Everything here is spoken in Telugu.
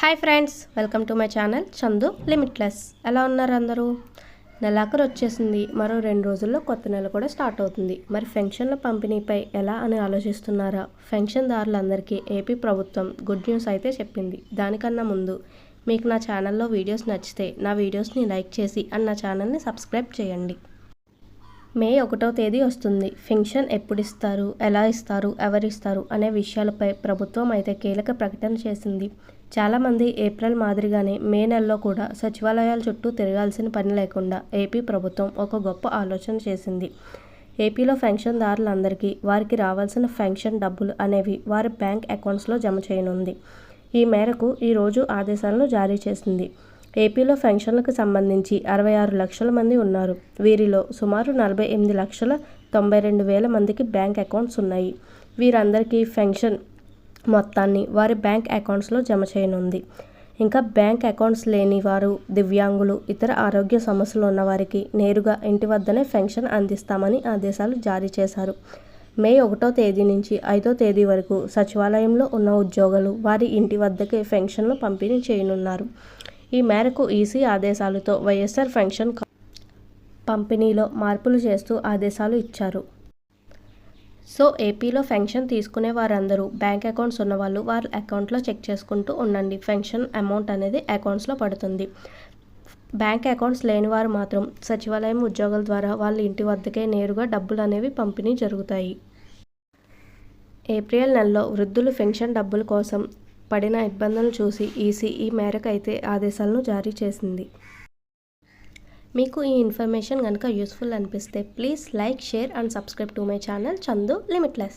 Hi friends welcome to my channel Chandu limitless. ఎలా ఉన్నారు అందరూ? నెలాఖరు వచ్చేసింది. మరో రెండు రోజుల్లో కొత్త నెల కూడా స్టార్ట్ అవుతుంది. మరి ఫెన్షన్ల పంపిణీపై ఎలా అని ఆలోచిస్తున్నారా? ఫెన్షన్దారులందరికీ ఏపీ ప్రభుత్వం గుడ్ న్యూస్ అయితే చెప్పింది. దానికన్నా ముందు మీకు నా ఛానల్లో వీడియోస్ నచ్చితే నా వీడియోస్ని లైక్ చేసి అండ్ నా ఛానల్ని సబ్స్క్రైబ్ చేయండి. మే ఒకటో తేదీ వస్తుంది. ఫెన్షన్ ఎప్పుడు ఇస్తారు ఎలా ఇస్తారు? ఎవరిస్తారు? అనే విషయాలపై ప్రభుత్వం అయితే కీలక ప్రకటన చేసింది. చాలామంది ఏప్రిల్ మాదిరిగానే మే నెలలో కూడా సచివాలయాల చుట్టూ తిరగాల్సిన పని లేకుండా ఏపీ ప్రభుత్వం ఒక గొప్ప ఆలోచన చేసింది. ఏపీలో ఫెన్షన్దారులందరికీ వారికి రావాల్సిన ఫెన్షన్ డబ్బులు అనేవి వారి బ్యాంక్ అకౌంట్స్లో జమ చేయనుంది. ఈ మేరకు ఈరోజు ఆదేశాలను జారీ చేసింది. ఏపీలో పెన్షన్లకు సంబంధించి అరవై ఆరు లక్షల మంది ఉన్నారు. వీరిలో సుమారు నలభై ఎనిమిది లక్షల తొంభై రెండు వేల మందికి బ్యాంక్ అకౌంట్స్ ఉన్నాయి. వీరందరికీ పెన్షన్ మొత్తాన్ని వారి బ్యాంక్ అకౌంట్స్లో జమ చేయనుంది. ఇంకా బ్యాంక్ అకౌంట్స్ లేని వారు దివ్యాంగులు ఇతర ఆరోగ్య సమస్యలు ఉన్నవారికి నేరుగా ఇంటి వద్దనే పెన్షన్ అందిస్తామని ఆదేశాలు జారీ చేశారు. మే ఒకటో తేదీ నుంచి ఐదో తేదీ వరకు సచివాలయంలో ఉన్న ఉద్యోగులు వారి ఇంటి వద్దకే పెన్షన్లు పంపిణీ చేయనున్నారు. ఈ మేరకు ఈసీ ఆదేశాలతో వైఎస్ఆర్ పెన్షన్ పంపిణీలో మార్పులు చేస్తూ ఆదేశాలు ఇచ్చారు. సో ఏపీలో పెన్షన్ తీసుకునే వారందరూ బ్యాంక్ అకౌంట్స్ ఉన్నవాళ్ళు వారి అకౌంట్లో చెక్ చేసుకుంటూ ఉండండి. పెన్షన్ అమౌంట్ అనేది అకౌంట్స్లో పడుతుంది. బ్యాంక్ అకౌంట్స్ లేని వారు మాత్రం సచివాలయం ఉద్యోగుల ద్వారా వాళ్ళ ఇంటి వద్దకే నేరుగా డబ్బులు అనేవి పంపిణీ జరుగుతాయి. ఏప్రిల్ నెలలో వృద్ధులు పెన్షన్ డబ్బుల కోసం పడిన ఇబ్బందులను చూసి ఈసీ ఈ మేరకు అయితే ఆదేశాలను జారీ చేసింది. మీకు ఈ ఇన్ఫర్మేషన్ కనుక యూస్ఫుల్ అనిపిస్తే please like share and subscribe to my channel Chandu limitless.